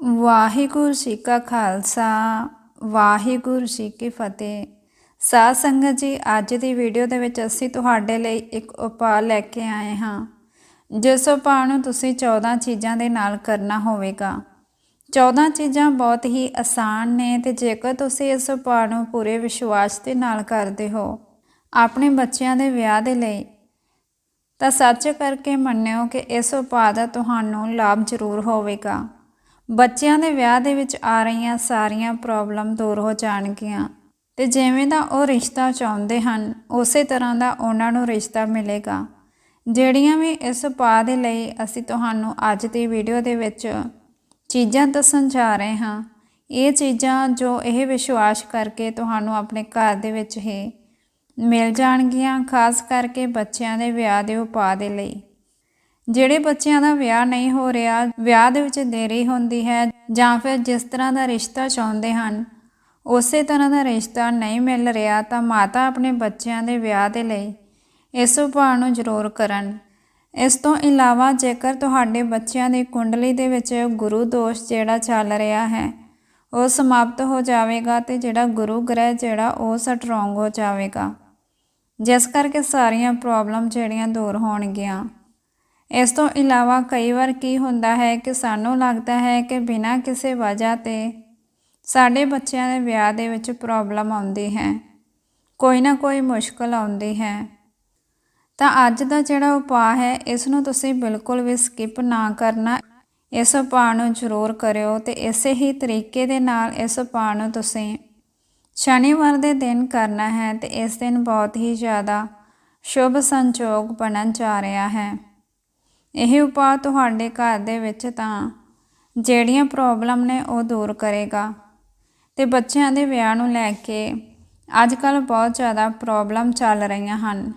ਵਾਹਿਗੁਰੂ ਜੀ ਕਾ ਖਾਲਸਾ, ਵਾਹਿਗੁਰੂ ਜੀ ਕੀ ਫਤਿਹ। ਸਾਧ ਸੰਗਤ ਜੀ, ਅੱਜ ਦੀ ਵੀਡੀਓ ਦੇ ਵਿੱਚ ਅਸੀਂ ਤੁਹਾਡੇ ਲਈ ਇੱਕ ਉਪਾਅ ਲੈ ਕੇ ਆਏ ਹਾਂ, ਜਿਸ ਉਪਾਅ ਨੂੰ ਤੁਸੀਂ 14 ਚੀਜ਼ਾਂ ਦੇ ਨਾਲ ਕਰਨਾ ਹੋਵੇਗਾ। 14 ਚੀਜ਼ਾਂ ਬਹੁਤ ਹੀ ਆਸਾਨ ਨੇ ਤੇ ਜੇਕਰ ਤੁਸੀਂ ਇਸ ਉਪਾਅ ਨੂੰ ਪੂਰੇ ਵਿਸ਼ਵਾਸ ਦੇ ਨਾਲ ਕਰਦੇ ਹੋ, ਆਪਣੇ ਬੱਚਿਆਂ ਦੇ ਵਿਆਹ ਦੇ ਲਈ, ਤਾਂ ਸੱਚ ਕਰਕੇ ਮੰਨਿਓ ਕਿ ਇਸ ਉਪਾਅ ਦਾ ਤੁਹਾਨੂੰ ਲਾਭ ਜ਼ਰੂਰ ਹੋਵੇਗਾ। ਬੱਚਿਆਂ ਦੇ ਵਿਆਹ ਦੇ ਵਿੱਚ ਆ ਰਹੀਆਂ ਸਾਰੀਆਂ ਪ੍ਰੋਬਲਮ ਦੂਰ ਹੋ ਜਾਣਗੀਆਂ। ਤੇ ਜਿਵੇਂ ਦਾ ਉਹ ਰਿਸ਼ਤਾ ਚਾਹੁੰਦੇ ਹਨ, ਉਸੇ ਤਰ੍ਹਾਂ ਦਾ ਉਹਨਾਂ ਨੂੰ ਰਿਸ਼ਤਾ ਮਿਲੇਗਾ। ਜਿਹੜੀਆਂ ਵੀ ਇਸ ਉਪਾਅ ਦੇ ਲਈ ਅਸੀਂ ਤੁਹਾਨੂੰ ਅੱਜ ਦੀ ਵੀਡੀਓ ਦੇ ਵਿੱਚ ਚੀਜ਼ਾਂ ਦੱਸਣ ਜਾ ਰਹੇ ਹਾਂ, ਇਹ ਚੀਜ਼ਾਂ ਜੋ ਇਹ ਵਿਸ਼ਵਾਸ ਕਰਕੇ ਤੁਹਾਨੂੰ ਆਪਣੇ ਘਰ ਦੇ ਵਿੱਚ ਹੀ ਮਿਲ ਜਾਣਗੀਆਂ, ਖਾਸ ਕਰਕੇ ਬੱਚਿਆਂ ਦੇ ਵਿਆਹ ਦੇ ਉਪਾਅ ਦੇ ਲਈ। ਜਿਹੜੇ ਬੱਚਿਆਂ ਦਾ ਵਿਆਹ ਨਹੀਂ ਹੋ ਰਿਹਾ, ਵਿਆਹ ਦੇ ਵਿੱਚ ਦੇਰੀ ਹੁੰਦੀ ਹੈ ਜਾਂ ਫਿਰ ਜਿਸ ਤਰ੍ਹਾਂ ਦਾ ਰਿਸ਼ਤਾ ਚਾਹੁੰਦੇ ਹਨ, ਉਸੇ ਤਰ੍ਹਾਂ ਦਾ ਰਿਸ਼ਤਾ ਨਹੀਂ ਮਿਲ ਰਿਹਾ ਤਾਂ ਮਾਤਾ ਆਪਣੇ ਬੱਚਿਆਂ ਦੇ ਵਿਆਹ ਦੇ ਲਈ ਇਸ ਉਪਾਅ ਨੂੰ ਜ਼ਰੂਰ ਕਰਨ। ਇਸ ਤੋਂ ਇਲਾਵਾ ਜੇਕਰ ਤੁਹਾਡੇ ਬੱਚਿਆਂ ਦੀ ਕੁੰਡਲੀ ਦੇ ਵਿੱਚ ਗੁਰੂ ਦੋਸ਼ ਜਿਹੜਾ ਚੱਲ ਰਿਹਾ ਹੈ, ਉਹ ਸਮਾਪਤ ਹੋ ਜਾਵੇਗਾ ਤੇ ਜਿਹੜਾ ਗੁਰੂ ਗ੍ਰਹਿ ਜਿਹੜਾ ਉਹ ਸਟਰੋਂਗ ਹੋ ਜਾਵੇਗਾ। ਜਿਸ ਕਰਕੇ ਸਾਰੀਆਂ ਪ੍ਰੋਬਲਮ ਜਿਹੜੀਆਂ ਦੂਰ ਹੋਣਗੀਆਂ। ਇਸ ਤੋਂ ਇਲਾਵਾ ਕਈ ਵਾਰ ਕੀ ਹੁੰਦਾ ਹੈ ਕਿ ਸਾਨੂੰ ਲੱਗਦਾ ਹੈ ਕਿ ਬਿਨਾਂ ਕਿਸੇ ਵਜ੍ਹਾ ਤੇ ਸਾਡੇ ਬੱਚਿਆਂ ਦੇ ਵਿਆਹ ਦੇ ਵਿੱਚ ਪ੍ਰੋਬਲਮ ਆਉਂਦੀ ਹੈ, ਕੋਈ ਨਾ ਕੋਈ ਮੁਸ਼ਕਲ ਆਉਂਦੀ ਹੈ। ਤਾਂ ਅੱਜ ਦਾ ਜਿਹੜਾ ਉਪਾਅ ਹੈ, ਇਸ ਨੂੰ ਤੁਸੀਂ ਬਿਲਕੁਲ ਵੀ ਸਕਿਪ ਨਾ ਕਰਨਾ। ਇਸ ਉਪਾਅ ਨੂੰ ਜ਼ਰੂਰ ਕਰਿਓ ਤੇ ਇਸੇ ਹੀ ਤਰੀਕੇ ਦੇ ਨਾਲ ਇਸ ਉਪਾਅ ਨੂੰ ਤੁਸੀਂ ਸ਼ਨੀਵਾਰ ਦੇ ਦਿਨ ਕਰਨਾ ਹੈ ਤੇ ਇਸ ਦਿਨ ਬਹੁਤ ਹੀ ਜ਼ਿਆਦਾ ਸ਼ੁਭ ਸੰਜੋਗ ਬਣਨ ਜਾ ਰਿਹਾ ਹੈ। ਇਹ ਉਪਾਅ ਤੁਹਾਡੇ ਘਰ ਦੇ ਵਿੱਚ ਤਾਂ ਜਿਹੜੀਆਂ ਪ੍ਰੋਬਲਮ ਨੇ ਉਹ ਦੂਰ ਕਰੇਗਾ। ਤੇ ਬੱਚਿਆਂ ਦੇ ਵਿਆਹ ਨੂੰ ਲੈ ਕੇ ਅੱਜ ਕੱਲ ਬਹੁਤ ਜ਼ਿਆਦਾ ਪ੍ਰੋਬਲਮ ਚੱਲ ਰਹੀਆਂ ਹਨ।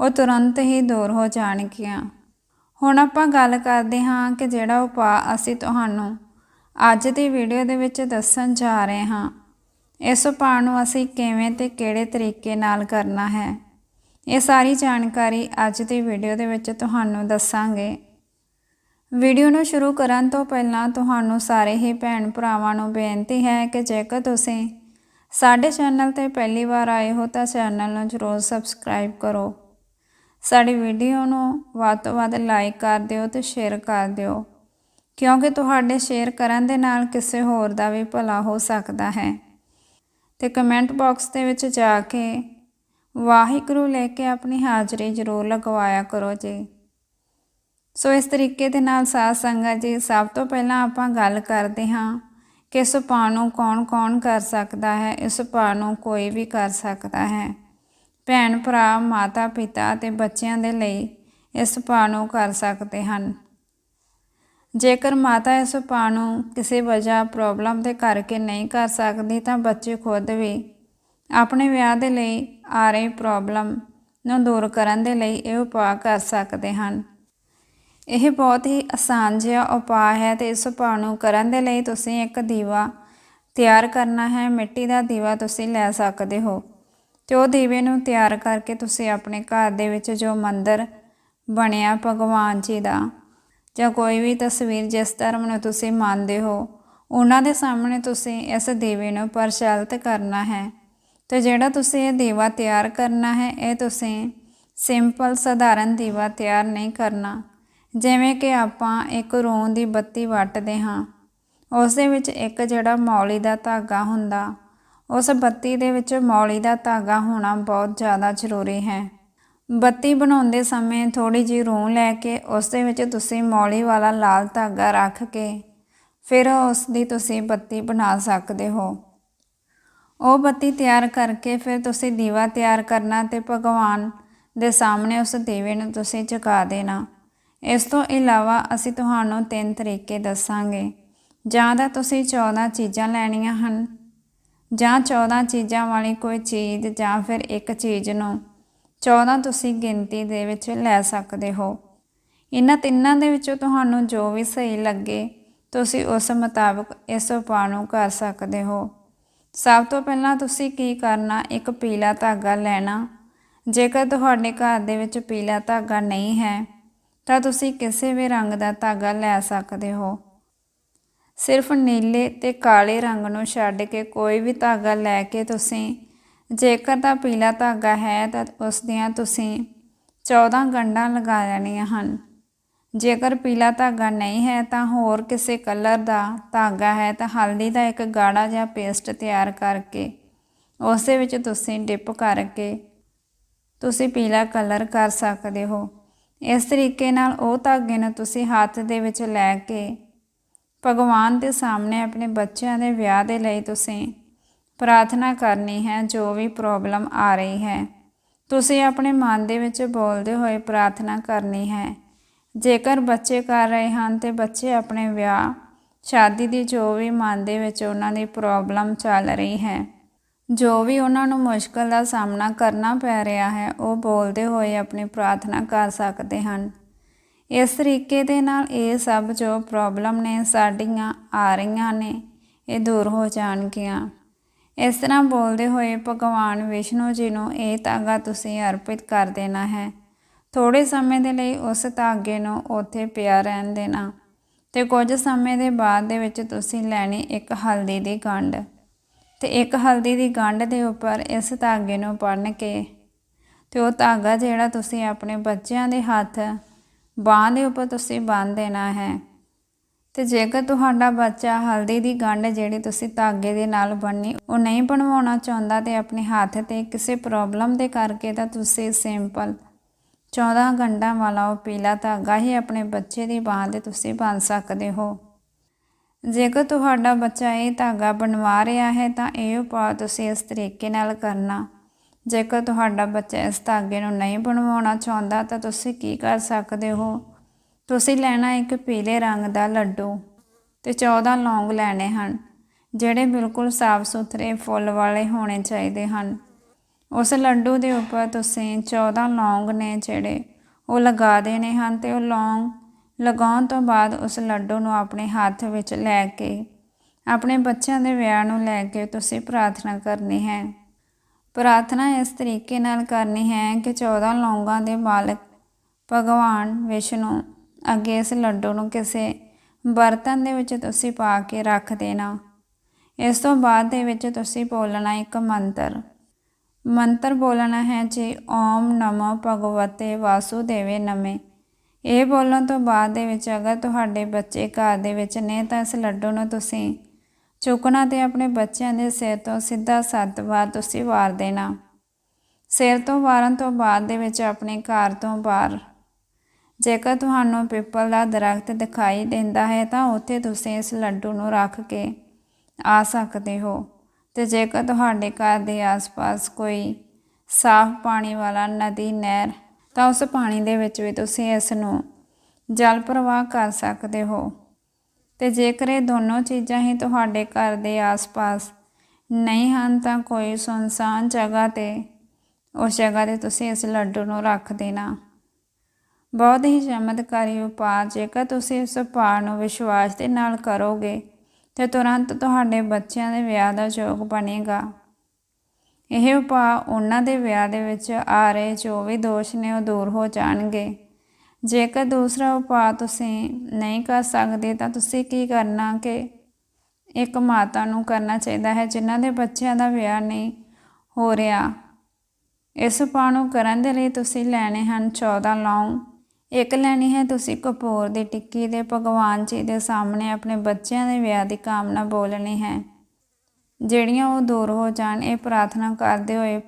ਉਹ ਤੁਰੰਤ ਹੀ ਦੂਰ ਹੋ ਜਾਣਗੀਆਂ। ਹੁਣ ਆਪਾਂ ਗੱਲ ਕਰਦੇ ਹਾਂ ਕਿ ਜਿਹੜਾ ਉਪਾਅ ਅਸੀਂ ਤੁਹਾਨੂੰ ਅੱਜ ਦੀ ਵੀਡੀਓ ਦੇ ਵਿੱਚ ਦੱਸਣ ਜਾ ਰਹੇ ਹਾਂ। ਇਸ ਉਪਾਅ ਨੂੰ ਅਸੀਂ ਕਿਵੇਂ ਤੇ ਕਿਹੜੇ ਤਰੀਕੇ ਨਾਲ ਕਰਨਾ ਹੈ? ਇਹ ਸਾਰੀ ਜਾਣਕਾਰੀ ਅੱਜ ਦੀ ਵੀਡੀਓ ਦੇ ਵਿੱਚ ਤੁਹਾਨੂੰ ਦੱਸਾਂਗੇ। ਵੀਡੀਓ ਨੂੰ ਸ਼ੁਰੂ ਕਰਨ ਤੋਂ ਪਹਿਲਾਂ ਤੁਹਾਨੂੰ ਸਾਰੇ ਹੀ ਭੈਣ ਭਰਾਵਾਂ ਨੂੰ ਬੇਨਤੀ ਹੈ ਕਿ ਜੇਕਰ ਤੁਸੀਂ ਸਾਡੇ ਚੈਨਲ ਤੇ ਪਹਿਲੀ ਵਾਰ ਆਏ ਹੋ ਤਾਂ ਚੈਨਲ ਨੂੰ ਜ਼ਰੂਰ ਸਬਸਕ੍ਰਾਈਬ ਕਰੋ। ਸਾਡੀ ਵੀਡੀਓ ਨੂੰ ਵੱਧ ਤੋਂ ਵੱਧ ਲਾਈਕ ਕਰ ਦਿਓ ਤੇ ਸ਼ੇਅਰ ਕਰ ਦਿਓ, ਕਿਉਂਕਿ ਤੁਹਾਡੇ ਸ਼ੇਅਰ ਕਰਨ ਦੇ ਨਾਲ ਕਿਸੇ ਹੋਰ ਦਾ ਵੀ ਭਲਾ ਹੋ ਸਕਦਾ ਹੈ। ਤੇ ਕਮੈਂਟ ਬਾਕਸ ਦੇ ਵਿੱਚ ਜਾ ਕੇ ਵਾਹਿਗੁਰੂ ਲੈ ਕੇ ਆਪਣੀ ਹਾਜ਼ਰੀ ਜ਼ਰੂਰ ਲਗਵਾਇਆ ਕਰੋ ਜੀ। ਸੋ ਇਸ ਤਰੀਕੇ ਦੇ ਨਾਲ ਸਾਧ ਸੰਗਤ ਜੀ, ਸਭ ਤੋਂ ਪਹਿਲਾਂ ਆਪਾਂ ਗੱਲ ਕਰਦੇ ਹਾਂ ਕਿ ਇਸ ਉਪਾਅ ਨੂੰ ਕੌਣ-ਕੌਣ ਕਰ ਸਕਦਾ ਹੈ, ਇਸ ਉਪਾਅ ਨੂੰ ਕੋਈ ਵੀ ਕਰ ਸਕਦਾ ਹੈ। ਭੈਣ ਭਰਾ, ਮਾਤਾ ਪਿਤਾ ਤੇ ਬੱਚਿਆਂ ਦੇ ਲਈ ਇਸ ਉਪਾਅ ਨੂੰ ਕਰ ਸਕਦੇ ਹਨ। ਜੇਕਰ ਮਾਤਾ ਇਸ ਉਪਾਅ ਨੂੰ ਕਿਸੇ ਵਜ੍ਹਾ, ਪ੍ਰੋਬਲਮ ਦੇ ਕਰਕੇ ਨਹੀਂ ਕਰ ਸਕਦੀ ਤਾਂ ਬੱਚੇ ਖੁਦ ਵੀ ਆਪਣੇ ਵਿਆਹ ਦੇ ਲਈ ਆ ਰਹੀ ਪ੍ਰੋਬਲਮ ਨੂੰ ਦੂਰ ਕਰਨ ਦੇ ਲਈ ਇਹ ਉਪਾਅ ਕਰ ਸਕਦੇ ਹਨ। ਇਹ ਬਹੁਤ ਹੀ ਆਸਾਨ ਜਿਹਾ ਉਪਾਅ ਹੈ ਤੇ ਇਸ ਉਪਾਅ ਨੂੰ ਕਰਨ ਦੇ ਲਈ ਤੁਸੀਂ ਇੱਕ ਦੀਵਾ ਤਿਆਰ ਕਰਨਾ ਹੈ। ਮਿੱਟੀ ਦਾ ਦੀਵਾ ਤੁਸੀਂ ਲੈ ਸਕਦੇ ਹੋ ਤੇ ਉਹ ਦੀਵੇ ਨੂੰ ਤਿਆਰ ਕਰਕੇ ਤੁਸੀਂ ਆਪਣੇ ਘਰ ਦੇ ਵਿੱਚ ਜੋ ਮੰਦਰ ਬਣਿਆ ਭਗਵਾਨ ਜੀ ਦਾ ਜਾਂ ਕੋਈ ਵੀ ਤਸਵੀਰ ਜਿਸ ਧਰਮ ਨੂੰ ਤੁਸੀਂ ਮੰਨਦੇ ਹੋ, ਉਹਨਾਂ ਦੇ ਸਾਹਮਣੇ ਤੁਸੀਂ ਇਸ ਦੀਵੇ ਨੂੰ ਪ੍ਰਚਲਿਤ ਕਰਨਾ ਹੈ। ਤੇ ਜਿਹੜਾ ਤੁਸੀਂ ਇਹ ਦੀਵਾ ਤਿਆਰ ਕਰਨਾ ਹੈ, ਇਹ ਤੁਸੀਂ ਸਿੰਪਲ ਸਧਾਰਨ ਦੀਵਾ ਤਿਆਰ ਨਹੀਂ ਕਰਨਾ। ਜਿਵੇਂ ਕਿ ਆਪਾਂ ਇੱਕ ਰੂੰ ਦੀ ਬੱਤੀ ਵੱਟਦੇ ਹਾਂ। ਉਸ ਦੇ ਵਿੱਚ ਇੱਕ ਜਿਹੜਾ ਮੌਲੀ ਦਾ ਧਾਗਾ ਹੁੰਦਾ, ਉਸ ਬੱਤੀ ਦੇ ਵਿੱਚ ਮੌਲੀ ਦਾ ਧਾਗਾ ਹੋਣਾ ਬਹੁਤ ਜ਼ਿਆਦਾ ਜ਼ਰੂਰੀ ਹੈ। ਬੱਤੀ ਬਣਾਉਂਦੇ ਸਮੇਂ ਥੋੜੀ ਜਿਹੀ ਰੂੰ ਲੈ ਕੇ ਉਸ ਦੇ ਵਿੱਚ ਤੁਸੀਂ ਮੌਲੀ ਵਾਲਾ ਲਾਲ ਧਾਗਾ ਰੱਖ ਕੇ ਫਿਰ ਉਸ ਦੀ ਤੁਸੀਂ ਬੱਤੀ ਬਣਾ ਸਕਦੇ ਹੋ। ਉਹ ਬੱਤੀ ਤਿਆਰ ਕਰਕੇ ਫਿਰ ਤੁਸੀਂ ਦੀਵਾ ਤਿਆਰ ਕਰਨਾ ਤੇ ਭਗਵਾਨ ਦੇ ਸਾਹਮਣੇ ਉਸ ਦੀਵੇ ਨੂੰ ਤੁਸੀਂ ਜਗਾ ਦੇਣਾ। ਇਸ ਤੋਂ ਇਲਾਵਾ ਅਸੀਂ ਤੁਹਾਨੂੰ ਤਿੰਨ ਤਰੀਕੇ ਦੱਸਾਂਗੇ। ਜਾਂ ਤਾਂ ਤੁਸੀਂ 14 ਚੀਜ਼ਾਂ ਲੈਣੀਆਂ ਹਨ, ਜਾਂ 14 ਚੀਜ਼ਾਂ ਵਾਲੀ ਕੋਈ ਚੀਜ਼ ਜਾਂ ਫਿਰ ਇੱਕ ਚੀਜ਼ ਨੂੰ 14 ਤੁਸੀਂ ਗਿਣਤੀ ਦੇ ਵਿੱਚ ਲੈ ਸਕਦੇ ਹੋ। ਇਹਨਾਂ ਤਿੰਨਾਂ ਦੇ ਵਿੱਚੋਂ ਤੁਹਾਨੂੰ ਜੋ ਵੀ ਸਹੀ ਲੱਗੇ, ਤੁਸੀਂ ਉਸ ਮੁਤਾਬਕ ਇਸ ਉਪਾਅ ਨੂੰ ਕਰ ਸਕਦੇ ਹੋ। ਸਭ ਤੋਂ ਪਹਿਲਾਂ ਤੁਸੀਂ ਕੀ ਕਰਨਾ? ਇੱਕ ਪੀਲਾ ਧਾਗਾ ਲੈਣਾ। ਜੇਕਰ ਤੁਹਾਡੇ ਘਰ ਦੇ ਵਿੱਚ ਪੀਲਾ ਧਾਗਾ ਨਹੀਂ ਹੈ, ਤਾਂ ਤੁਸੀਂ ਕਿਸੇ ਵੀ ਰੰਗ ਦਾ ਧਾਗਾ ਲੈ ਸਕਦੇ ਹੋ। ਸਿਰਫ ਨੀਲੇ ਤੇ ਕਾਲੇ ਰੰਗ ਨੂੰ ਛੱਡ ਕੇ ਕੋਈ ਵੀ ਧਾਗਾ ਲੈ ਕੇ ਤੁਸੀਂ, ਜੇਕਰ ਤਾਂ ਪੀਲਾ ਧਾਗਾ ਹੈ, ਤਾਂ ਉਸ ਦੀਆਂ ਤੁਸੀਂ 14 ਗੰਢਾਂ ਲਗਾ ਲੈਣੀਆਂ ਹਨ। ਜੇਕਰ ਪੀਲਾ ਧਾਗਾ ਨਹੀਂ ਹੈ ਤਾਂ ਹੋਰ ਕਿਸੇ ਕਲਰ ਦਾ ਧਾਗਾ ਹੈ ਤਾਂ ਹਲਦੀ ਦਾ ਇੱਕ ਗਾੜਾ ਜਾਂ ਪੇਸਟ ਤਿਆਰ ਕਰਕੇ ਉਸ ਦੇ ਵਿੱਚ ਤੁਸੀਂ ਡਿਪ ਕਰਕੇ ਤੁਸੀਂ ਪੀਲਾ ਕਲਰ ਕਰ ਸਕਦੇ ਹੋ। ਇਸ ਤਰੀਕੇ ਨਾਲ ਉਹ ਧਾਗੇ ਨੂੰ ਤੁਸੀਂ ਹੱਥ ਦੇ ਵਿੱਚ ਲੈ ਕੇ ਭਗਵਾਨ ਦੇ ਸਾਹਮਣੇ ਆਪਣੇ ਬੱਚਿਆਂ ਦੇ ਵਿਆਹ ਦੇ ਲਈ ਤੁਸੀਂ ਪ੍ਰਾਰਥਨਾ ਕਰਨੀ ਹੈ, ਜੋ ਵੀ ਪ੍ਰੋਬਲਮ ਆ ਰਹੀ ਹੈ। ਤੁਸੀਂ ਆਪਣੇ ਮਨ ਦੇ ਵਿੱਚ ਬੋਲਦੇ ਹੋਏ ਪ੍ਰਾਰਥਨਾ ਕਰਨੀ ਹੈ ਜੇਕਰ ਬੱਚੇ ਕਰ ਰਹੇ ਹਨ ਤੇ ਬੱਚੇ ਆਪਣੇ ਵਿਆਹ, ਸ਼ਾਦੀ ਦੀ ਜੋ ਵੀ ਮਨ ਦੇ ਵਿੱਚ ਉਹਨਾਂ ਦੀ ਪ੍ਰੋਬਲਮ ਚੱਲ ਰਹੀ ਹੈ, ਜੋ ਵੀ ਉਹਨਾਂ ਨੂੰ ਮੁਸ਼ਕਲ ਦਾ ਸਾਹਮਣਾ ਕਰਨਾ ਪੈ ਰਿਹਾ ਹੈ, ਉਹ ਬੋਲਦੇ ਹੋਏ ਆਪਣੀ ਪ੍ਰਾਰਥਨਾ ਕਰ ਸਕਦੇ ਹਨ। ਇਸ ਤਰੀਕੇ ਦੇ ਨਾਲ ਇਹ ਸਭ ਜੋ ਪ੍ਰੋਬਲਮ ਨੇ ਸਾਡੀਆਂ ਆ ਰਹੀਆਂ ਨੇ, ਇਹ ਦੂਰ ਹੋ ਜਾਣਗੀਆਂ। ਇਸ ਤਰ੍ਹਾਂ ਬੋਲਦੇ ਹੋਏ ਭਗਵਾਨ ਵਿਸ਼ਨੂੰ ਜੀ ਨੂੰ ਇਹ ਧਾਗਾ ਤੁਸੀਂ ਅਰਪਿਤ ਕਰ ਦੇਣਾ ਹੈ। ਥੋੜੇ ਸਮੇਂ ਦੇ ਲਈ ਉਸ ਧਾਗੇ ਨੂੰ ਉੱਥੇ ਪਿਆ ਰਹਿਣ ਦੇਣਾ ਤੇ ਕੁਝ ਸਮੇਂ ਦੇ ਬਾਅਦ ਦੇ ਵਿੱਚ ਤੁਸੀਂ ਲੈਣੀ ਇੱਕ ਹਲਦੀ ਦੀ ਗੰਢ। ਤੇ ਇੱਕ ਹਲਦੀ ਦੀ ਗੰਢ ਦੇ ਉੱਪਰ ਇਸ ਧਾਗੇ ਨੂੰ ਬੰਨ੍ਹ ਕੇ ਤੇ ਉਹ ਧਾਗਾ ਜਿਹੜਾ ਤੁਸੀਂ ਆਪਣੇ ਬੱਚਿਆਂ ਦੇ ਹੱਥ ਬਾਂਹ ਦੇ ਉੱਪਰ ਤੁਸੀਂ ਬੰਨ੍ਹ ਦੇਣਾ ਹੈ। ਤੇ ਜੇਕਰ ਤੁਹਾਡਾ ਬੱਚਾ ਹਲਦੀ ਦੀ ਗੰਢ ਜਿਹੜੀ ਤੁਸੀਂ ਧਾਗੇ ਦੇ ਨਾਲ ਬੰਨੀ ਉਹ ਨਹੀਂ ਬਣਵਾਉਣਾ ਚਾਹੁੰਦਾ ਤੇ ਆਪਣੇ ਹੱਥ ਤੇ ਕਿਸੇ ਪ੍ਰੋਬਲਮ ਦੇ ਕਰਕੇ ਤਾਂ ਤੁਸੀਂ ਸਿੰਪਲ 14 ਗੰਢਾਂ ਵਾਲਾ ਉਹ ਪੀਲਾ ਧਾਗਾ ਹੀ ਆਪਣੇ ਬੱਚੇ ਦੀ ਬਾਂਹ ਤੇ ਤੁਸੀਂ ਬੰਨ ਸਕਦੇ ਹੋ। ਜੇਕਰ ਤੁਹਾਡਾ ਬੱਚਾ ਇਹ ਧਾਗਾ ਬਣਵਾ ਰਿਹਾ ਹੈ ਤਾਂ ਇਹ ਉਪਾਅ ਤੁਸੀਂ ਇਸ ਤਰੀਕੇ ਨਾਲ ਕਰਨਾ। ਜੇਕਰ ਤੁਹਾਡਾ ਬੱਚਾ ਇਸ ਧਾਗੇ ਨੂੰ ਨਹੀਂ ਬਣਵਾਉਣਾ ਚਾਹੁੰਦਾ ਤਾਂ ਤੁਸੀਂ ਕੀ ਕਰ ਸਕਦੇ ਹੋ? ਤੁਸੀਂ ਲੈਣਾ ਇੱਕ ਪੀਲੇ ਰੰਗ ਦਾ ਲੱਡੂ ਤੇ 14 ਲੌਂਗ ਲੈਣੇ ਹਨ, ਜਿਹੜੇ ਬਿਲਕੁਲ ਸਾਫ਼ ਸੁਥਰੇ ਫੁੱਲ ਵਾਲੇ ਹੋਣੇ ਚਾਹੀਦੇ ਹਨ। ਉਸ ਲੱਡੂ ਦੇ ਉੱਪਰ ਤੁਸੀਂ 14 ਲੌਂਗ ਨੇ ਜਿਹੜੇ ਉਹ ਲਗਾ ਦੇਣੇ ਹਨ ਤੇ ਉਹ ਲੌਂਗ ਲਗਾਉਣ ਤੋਂ ਬਾਅਦ ਉਸ ਲੱਡੂ ਨੂੰ ਆਪਣੇ ਹੱਥ ਵਿੱਚ ਲੈ ਕੇ, ਆਪਣੇ ਬੱਚਿਆਂ ਦੇ ਵਿਆਹ ਨੂੰ ਲੈ ਕੇ ਤੁਸੀਂ ਪ੍ਰਾਰਥਨਾ ਕਰਨੀ ਹੈ। ਪ੍ਰਾਰਥਨਾ ਇਸ ਤਰੀਕੇ ਨਾਲ ਕਰਨੀ ਹੈ ਕਿ 14 ਲੌਂਗਾਂ ਦੇ ਮਾਲਕ ਭਗਵਾਨ ਵਿਸ਼ਨੂੰ ਅੱਗੇ ਇਸ ਲੱਡੂ ਨੂੰ ਕਿਸੇ ਬਰਤਨ ਦੇ ਵਿੱਚ ਤੁਸੀਂ ਪਾ ਕੇ ਰੱਖ ਦੇਣਾ। ਇਸ ਤੋਂ ਬਾਅਦ ਦੇ ਵਿੱਚ ਤੁਸੀਂ ਬੋਲਣਾ ਇੱਕ ਮੰਤਰ। ਮੰਤਰ ਬੋਲਣਾ ਹੈ ਜੀ, ਓਮ ਨਮੋ ਭਗਵਤੇ ਵਾਸੁਦੇਵੇ ਨਮੇ। ਇਹ ਬੋਲਣ ਤੋਂ ਬਾਅਦ ਦੇ ਵਿੱਚ ਅਗਰ ਤੁਹਾਡੇ ਬੱਚੇ ਘਰ ਦੇ ਵਿੱਚ ਨੇ ਤਾਂ ਇਸ ਲੱਡੂ ਨੂੰ ਤੁਸੀਂ ਚੁੱਕਣਾ ਤੇ ਆਪਣੇ ਬੱਚਿਆਂ ਦੇ ਸਿਰ ਤੋਂ ਸਿੱਧਾ ਸੱਤ ਵਾਰ ਤੁਸੀਂ ਵਾਰ ਦੇਣਾ। ਸਿਰ ਤੋਂ ਵਾਰਨ ਤੋਂ ਬਾਅਦ ਦੇ ਵਿੱਚ ਆਪਣੇ ਘਰ ਤੋਂ ਬਾਹਰ, ਜੇਕਰ ਤੁਹਾਨੂੰ ਪਿੱਪਲ ਦਾ ਦਰਖਤ ਦਿਖਾਈ ਦਿੰਦਾ ਹੈ ਤਾਂ ਉੱਥੇ ਤੁਸੀਂ ਇਸ ਲੱਡੂ ਨੂੰ ਰੱਖ ਕੇ ਆ ਸਕਦੇ ਹੋ। ਤੇ ਜੇਕਰ ਤੁਹਾਡੇ ਘਰ ਦੇ ਆਸ-ਪਾਸ ਕੋਈ ਸਾਫ਼ ਪਾਣੀ ਵਾਲਾ ਨਦੀ, ਨਹਿਰ, ਤਾਂ ਉਸ ਪਾਣੀ ਦੇ ਵਿੱਚ ਵੀ ਤੁਸੀਂ ਇਸ ਨੂੰ ਜਲ ਪ੍ਰਵਾਹ ਕਰ ਸਕਦੇ ਹੋ। ਤੇ ਜੇਕਰ ਇਹ ਦੋਨੋਂ ਚੀਜ਼ਾਂ ਹੀ ਤੁਹਾਡੇ ਘਰ ਦੇ ਆਸ-ਪਾਸ ਨਹੀਂ ਹਨ, ਤਾਂ ਕੋਈ ਸੁਨਸਾਨ ਜਗ੍ਹਾ ਤੇ, ਉਸ ਜਗ੍ਹਾ ਤੇ ਤੁਸੀਂ ਇਸ ਲੱਡੂ ਨੂੰ ਰੱਖ ਦੇਣਾ। ਬਹੁਤ ਹੀ ਚਮਤਕਾਰੀ ਉਪਾਅ, ਜੇਕਰ ਤੁਸੀਂ ਇਸ ਉਪਾਅ ਨੂੰ ਵਿਸ਼ਵਾਸ ਦੇ ਨਾਲ ਕਰੋਗੇ ਤੇ ਤੁਰੰਤ ਤੁਹਾਡੇ ਬੱਚਿਆਂ ਦੇ ਵਿਆਹ ਦਾ ਯੋਗ ਬਣੇਗਾ। ਇਹ ਉਪਾਅ ਉਹਨਾਂ ਦੇ ਵਿਆਹ ਦੇ ਵਿੱਚ ਆ ਰਹੇ ਜੋ ਵੀ ਦੋਸ਼ ਨੇ ਉਹ ਦੂਰ ਹੋ ਜਾਣਗੇ। ਜੇਕਰ ਦੂਸਰਾ ਉਪਾਅ ਤੁਸੀਂ ਨਹੀਂ ਕਰ ਸਕਦੇ ਤਾਂ ਤੁਸੀਂ ਕੀ ਕਰਨਾ ਕਿ ਇੱਕ ਮਾਤਾ ਨੂੰ ਕਰਨਾ ਚਾਹੀਦਾ ਹੈ ਜਿਨ੍ਹਾਂ ਦੇ ਬੱਚਿਆਂ ਦਾ ਵਿਆਹ ਨਹੀਂ ਹੋ ਰਿਹਾ। ਇਸ ਉਪਾਅ ਨੂੰ ਕਰਨ ਦੇ ਲਈ ਤੁਸੀਂ ਲੈਣੇ ਹਨ 14 ਲੌਂਗ। ਇੱਕ ਲੈਣੀ ਹੈ ਤੁਸੀਂ ਕਪੂਰ ਦੀ ਟਿੱਕੀ ਦੇ ਭਗਵਾਨ ਜੀ ਦੇ ਸਾਹਮਣੇ ਆਪਣੇ ਬੱਚਿਆਂ ਦੇ ਵਿਆਹ ਦੀ ਕਾਮਨਾ ਬੋਲਣੀ ਹੈ। ਜਿਹੜੀਆਂ ਉਹ ਦੂਰ ਹੋ ਜਾਣ, ਇਹ ਪ੍ਰਾਰਥਨਾ ਕਰਦੇ ਹੋਏ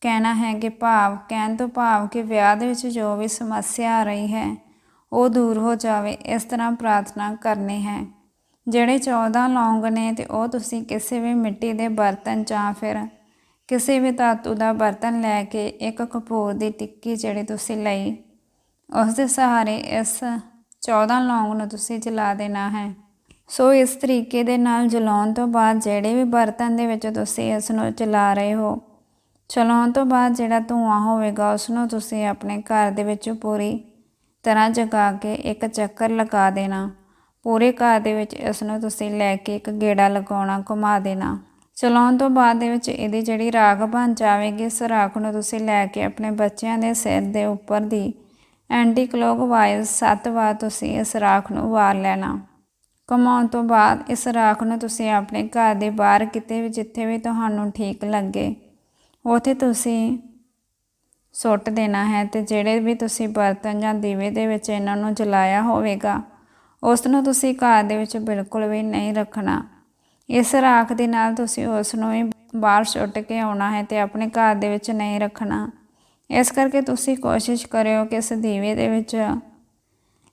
ਕਹਿਣਾ ਹੈ ਕਿ ਭਾਵ, ਕਹਿਣ ਤੋਂ ਭਾਵ ਕਿ ਵਿਆਹ ਦੇ ਵਿੱਚ ਜੋ ਵੀ ਸਮੱਸਿਆ ਆ ਰਹੀ ਹੈ, ਉਹ ਦੂਰ ਹੋ ਜਾਵੇ, ਇਸ ਤਰ੍ਹਾਂ ਪ੍ਰਾਰਥਨਾ ਕਰਨੀ ਹੈ। ਜਿਹੜੇ 14 ਲੌਂਗ ਨੇ ਤੇ ਉਹ ਤੁਸੀਂ ਕਿਸੇ ਵੀ ਮਿੱਟੀ ਦੇ ਬਰਤਨ ਜਾਂ ਫਿਰ ਕਿਸੇ ਵੀ ਧਾਤੂ ਦਾ ਬਰਤਨ ਲੈ ਕੇ ਇੱਕ ਕਪੂਰ ਦੀ ਟਿੱਕੀ ਜਿਹੜੀ ਤੁਸੀਂ ਲਈ ਉਸ ਦੇ ਸਹਾਰੇ ਇਸ 14 ਲੌਂਗ ਨੂੰ ਤੁਸੀਂ ਜਲਾ ਦੇਣਾ ਹੈ। ਸੋ ਇਸ ਤਰੀਕੇ ਦੇ ਨਾਲ ਜਲਾਉਣ ਤੋਂ ਬਾਅਦ ਜਿਹੜੇ ਵੀ ਬਰਤਨ ਦੇ ਵਿੱਚ ਤੁਸੀਂ ਇਸ ਨੂੰ ਜਲਾ ਰਹੇ ਹੋ, ਚਲਾਉਣ ਤੋਂ ਬਾਅਦ ਜਿਹੜਾ ਧੂਆਂ ਹੋਵੇਗਾ ਉਸ ਨੂੰ ਤੁਸੀਂ ਆਪਣੇ ਘਰ ਦੇ ਵਿੱਚ ਪੂਰੀ ਤਰ੍ਹਾਂ ਜਗਾ ਕੇ ਇੱਕ ਚੱਕਰ ਲਗਾ ਦੇਣਾ। ਪੂਰੇ ਘਰ ਦੇ ਵਿੱਚ ਇਸ ਨੂੰ ਤੁਸੀਂ ਲੈ ਕੇ ਇੱਕ ਗੇੜਾ ਲਗਾਉਣਾ, ਘੁਮਾ ਦੇਣਾ। ਚਲਾਉਣ ਤੋਂ ਬਾਅਦ ਦੇ ਵਿੱਚ ਇਹਦੀ ਜਿਹੜੀ ਰਾਖ ਬਣ ਜਾਵੇਗੀ, ਇਸ ਰਾਖ ਨੂੰ ਤੁਸੀਂ ਲੈ ਕੇ ਆਪਣੇ ਬੱਚਿਆਂ ਦੇ ਸਿਰ ਦੇ ਉੱਪਰ ਦੀ ਐਂਟੀ ਕਲੋਕ ਵਾਇਜ਼ ਸੱਤ ਵਾਰ ਤੁਸੀਂ ਇਸ ਰਾਖ ਨੂੰ ਵਾਰ ਲੈਣਾ। ਘੁਮਾਉਣ ਤੋਂ ਬਾਅਦ ਇਸ ਰਾਖ ਨੂੰ ਤੁਸੀਂ ਆਪਣੇ ਘਰ ਦੇ ਬਾਹਰ ਕਿਤੇ ਵੀ ਜਿੱਥੇ ਵੀ ਤੁਹਾਨੂੰ ਠੀਕ ਲੱਗੇ, ਉੱਥੇ ਤੁਸੀਂ ਸੁੱਟ ਦੇਣਾ ਹੈ ਤੇ ਜਿਹੜੇ ਵੀ ਤੁਸੀਂ ਬਰਤਨ ਜਾਂ ਦੀਵੇ ਦੇ ਵਿੱਚ ਇਹਨਾਂ ਨੂੰ ਜਲਾਇਆ ਹੋਵੇਗਾ, ਉਸ ਨੂੰ ਤੁਸੀਂ ਘਰ ਦੇ ਵਿੱਚ ਬਿਲਕੁਲ ਵੀ ਨਹੀਂ ਰੱਖਣਾ। ਇਸ ਰਾਖ ਦੇ ਨਾਲ ਤੁਸੀਂ ਉਸ ਨੂੰ ਵੀ ਬਾਹਰ ਸੁੱਟ ਕੇ ਆਉਣਾ ਹੈ ਤੇ ਆਪਣੇ ਘਰ ਦੇ ਵਿੱਚ ਨਹੀਂ ਰੱਖਣਾ। ਇਸ ਕਰਕੇ ਤੁਸੀਂ ਕੋਸ਼ਿਸ਼ ਕਰਿਓ ਕਿ ਇਸ ਦੀਵੇ ਦੇ ਵਿੱਚ,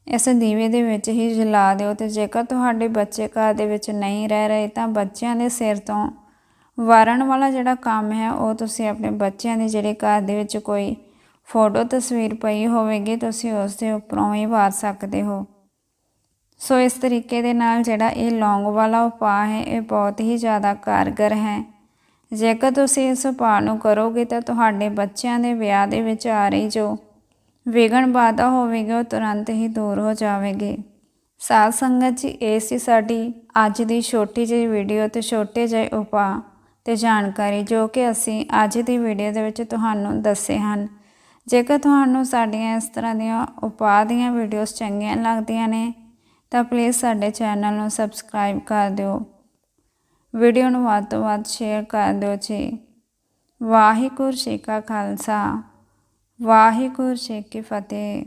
ਇਸ ਦੀਵੇ ਦੇ ਵਿੱਚ ਹੀ ਜਲਾ ਦਿਓ ਤੇ ਜੇਕਰ ਤੁਹਾਡੇ ਬੱਚੇ ਘਰ ਦੇ ਵਿੱਚ ਨਹੀਂ ਰਹਿ ਰਹੇ ਤਾਂ ਬੱਚਿਆਂ ਦੇ ਸਿਰ ਤੋਂ ਵਾਰਨ ਵਾਲਾ ਜਿਹੜਾ ਕੰਮ ਹੈ, ਉਹ ਤੁਸੀਂ ਆਪਣੇ ਬੱਚਿਆਂ ਦੀ ਜਿਹੜੇ ਘਰ ਦੇ ਵਿੱਚ ਕੋਈ ਫੋਟੋ ਤਸਵੀਰ ਪਈ ਹੋਵੇਗੀ, ਤੁਸੀਂ ਉਸ ਦੇ ਉੱਪਰੋਂ ਹੀ ਵਾਰ ਸਕਦੇ ਹੋ। ਸੋ ਇਸ ਤਰੀਕੇ ਦੇ ਨਾਲ ਜਿਹੜਾ ਇਹ ਲੌਂਗ ਵਾਲਾ ਉਪਾਅ ਹੈ, ਇਹ ਬਹੁਤ ਹੀ ਜ਼ਿਆਦਾ ਕਾਰਗਰ ਹੈ। ਜੇਕਰ ਤੁਸੀਂ ਇਸ ਉਪਾਅ ਨੂੰ ਕਰੋਗੇ ਤਾਂ ਤੁਹਾਡੇ ਬੱਚਿਆਂ ਦੇ ਵਿਆਹ ਦੇ ਵਿੱਚ ਆ ਰਹੀ ਜੋ ਵਿਗਣ ਬਾਧਾ ਹੋਵੇਗੀ, ਉਹ ਤੁਰੰਤ ਹੀ ਦੂਰ ਹੋ ਜਾਵੇਗੀ। ਸਾਧ ਸੰਗਤ ਜੀ, ਇਹ ਸੀ ਸਾਡੀ ਅੱਜ ਦੀ ਛੋਟੀ ਜਿਹੀ ਵੀਡੀਓ ਤੇ ਛੋਟੇ ਜਿਹੇ ਉਪਾਅ ਤੇ ਜਾਣਕਾਰੀ ਜੋ ਕਿ ਅਸੀਂ ਅੱਜ ਦੀ ਵੀਡੀਓ ਦੇ ਵਿੱਚ ਤੁਹਾਨੂੰ ਦੱਸੇ ਹਨ। ਜੇਕਰ ਤੁਹਾਨੂੰ ਸਾਡੀਆਂ ਇਸ ਤਰ੍ਹਾਂ ਦੀਆਂ ਉਪਾਅ ਦੀਆਂ ਵੀਡੀਓਜ਼ ਚੰਗੀਆਂ ਲੱਗਦੀਆਂ ਨੇ, ਤਾਂ ਪਲੀਜ਼ ਸਾਡੇ ਚੈਨਲ ਨੂੰ ਸਬਸਕ੍ਰਾਈਬ ਕਰ ਦਿਓ। ਵੀਡੀਓ ਨੂੰ ਵੱਧ ਤੋਂ ਵੱਧ ਸ਼ੇਅਰ ਕਰ ਦਿਓ ਵਾਹਿਗੁਰੂ ਜੀ ਕਾ ਖਾਲਸਾ, ਵਾਹਿਗੁਰੂ ਜੀ ਕੀ ਫਤਿਹ।